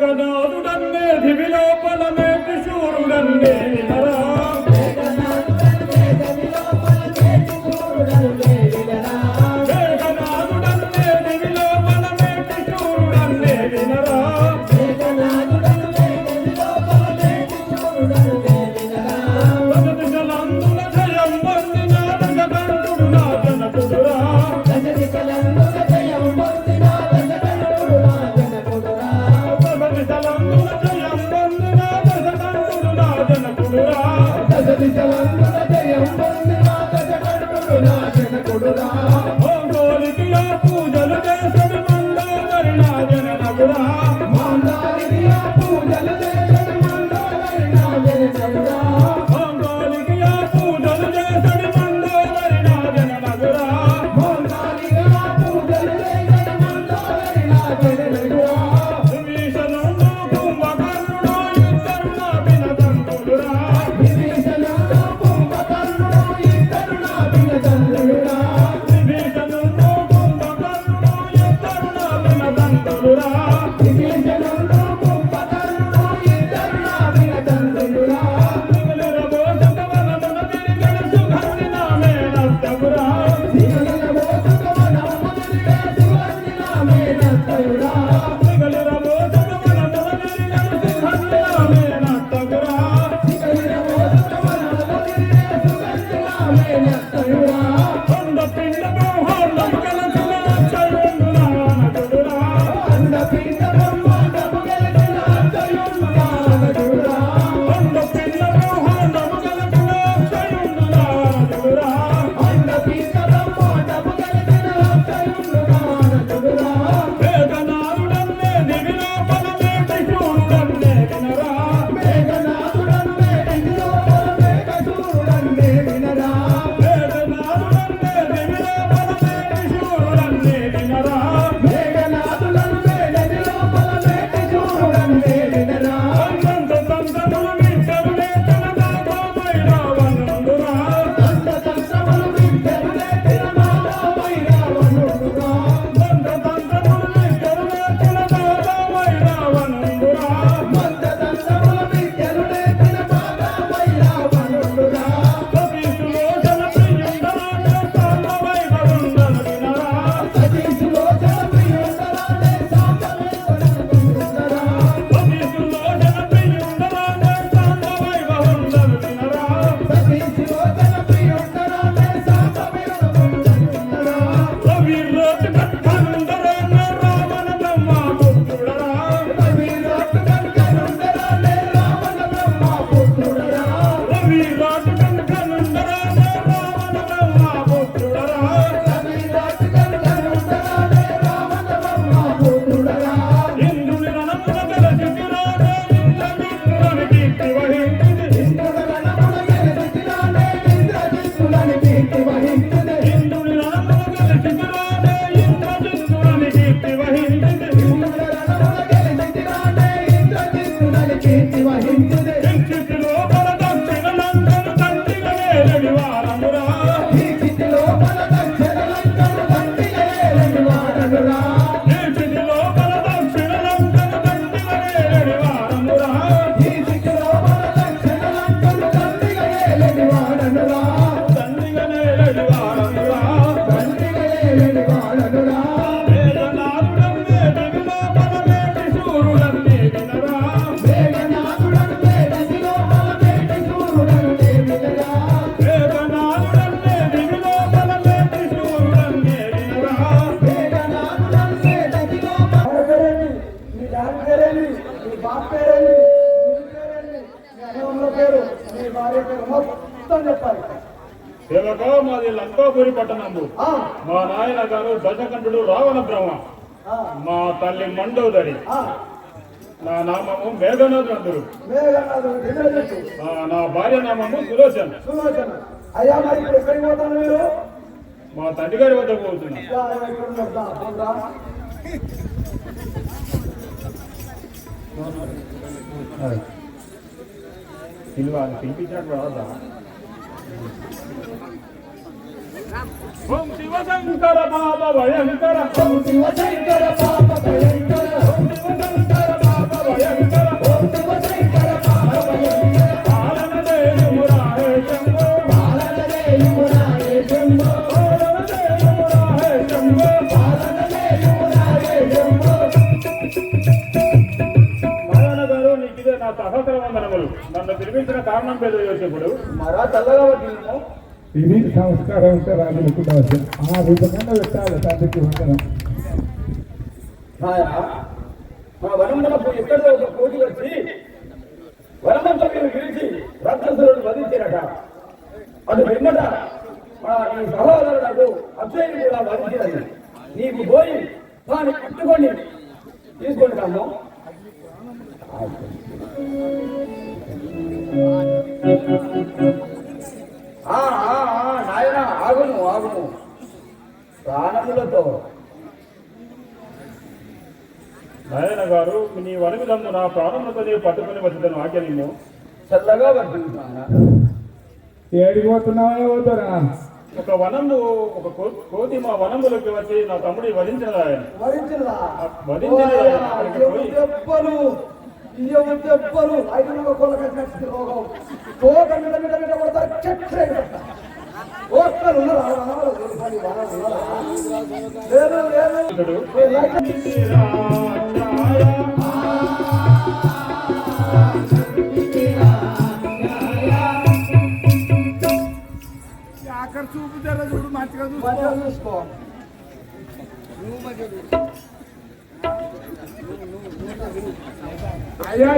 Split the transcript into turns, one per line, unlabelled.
కదాదుడన్నే దివిలోపలమే కుశూరుడన్నే నరా
చేసేటప్పుడు మీ బాబు పేరేంది మీ పేరు మీ భార్య పేరు మొత్తం చెప్పాలి.
మాది లంకాపురి పట్టణము. మా నాయన గారు దశకంఠుడు రావణ బ్రహ్మ. మా తల్లి మండోదరి. నా నామము మేఘనాథ్ అందరు నా భార్య నామము సులోచన.
అయ్యా మరి ఎక్కడికి పోతాను మీరు?
మా తండ్రి గారి వద్ద పోతున్నా. పిలువ పిలిపించినట్టు రాదా ఓం శివశంకర బాబా భయంకర శివశంకర బాబా భయంకర శివశంకర నా సహస్ర వందనములు నన్ను పిలిపించిన కారణం పేరు
మరా చల్లగా
ఇది సంస్కారం ఉంటే దోషం ఆ విధంగా పెట్టాలి తండ్రికి వందనం.
మా వనమునకు ఎక్కడో ఒక కోటి వచ్చి పిలిచి రాక్షసులను వధించినట అది వెంబట మా ఈ సహోదరులకు అక్షయుని కూడా వధించినది నీకు పోయి దాన్ని పట్టుకొని ఆ, నాయన ఆగును ఆగును. ప్రాణములతో.
నాయన గారు నీ వనవిధము నా ప్రాణములతో నీవు పట్టుకుని వచ్చిన ఆజ్ఞనిమ్ము
చల్లగా పట్టించాను
ఏడికి పోతున్నావే పోతారా
ఒక వనము ఒక కో- కోతి మా వనములకు వచ్చి నా తమ్ముడి వధించిన ఆయన
దెబ్బలు, ఇయ్యవు దెబ్బలు. ఐదుగురు కొలకు వచ్చినట్టు రోగం. తోక మీద మీద మీద కొడతారు, లైట్
అక్కడ చూపు జర చూడు మంచిగా
మంచిగా చూసుకో.
అయ్యా